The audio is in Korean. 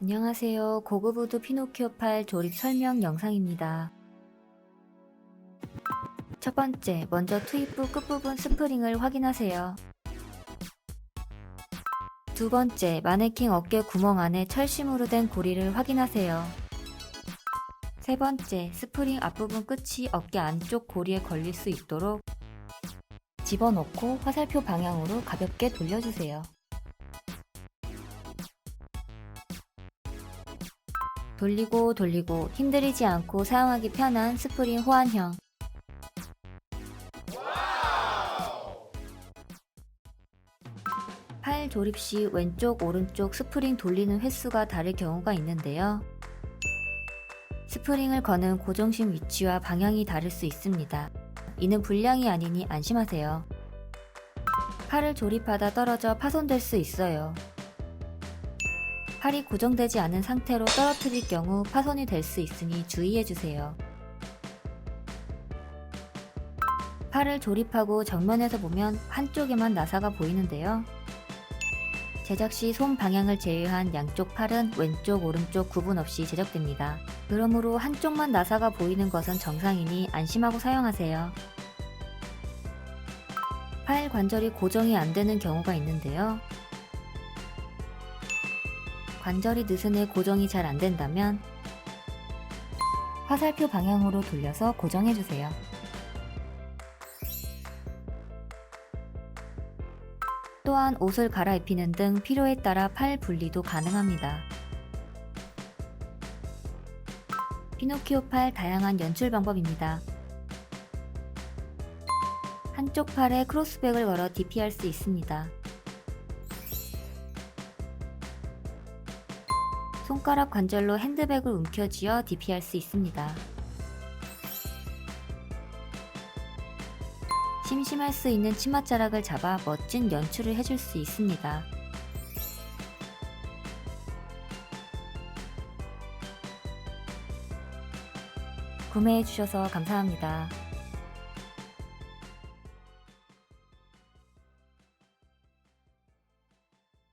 안녕하세요. 고급 우드 피노키오 팔 조립 설명 영상입니다. 첫 번째, 먼저 투입부 끝부분 스프링을 확인하세요. 두 번째, 마네킹 어깨 구멍 안에 철심으로 된 고리를 확인하세요. 세 번째, 스프링 앞부분 끝이 어깨 안쪽 고리에 걸릴 수 있도록 집어넣고 화살표 방향으로 가볍게 돌려주세요. 돌리고 돌리고 힘들이지 않고 사용하기 편한 스프링 호환형 팔 조립 시 왼쪽 오른쪽 스프링 돌리는 횟수가 다를 경우가 있는데요. 스프링을 거는 고정심 위치와 방향이 다를 수 있습니다. 이는 불량이 아니니 안심하세요. 팔을 조립하다 떨어져 파손될 수 있어요. 팔이 고정되지 않은 상태로 떨어뜨릴 경우 파손이 될 수 있으니 주의해주세요. 팔을 조립하고 정면에서 보면 한쪽에만 나사가 보이는데요. 제작 시 손 방향을 제외한 양쪽 팔은 왼쪽, 오른쪽 구분 없이 제작됩니다. 그러므로 한쪽만 나사가 보이는 것은 정상이니 안심하고 사용하세요. 팔 관절이 고정이 안 되는 경우가 있는데요. 관절이 느슨해 고정이 잘 안 된다면 화살표 방향으로 돌려서 고정해 주세요. 또한 옷을 갈아입히는 등 필요에 따라 팔 분리도 가능합니다. 피노키오 팔 다양한 연출 방법입니다. 한쪽 팔에 크로스백을 걸어 DP할 수 있습니다. 손가락 관절로 핸드백을 움켜쥐어 DP할 수 있습니다. 심심할 수 있는 치맛자락을 잡아 멋진 연출을 해줄 수 있습니다. 구매해주셔서 감사합니다.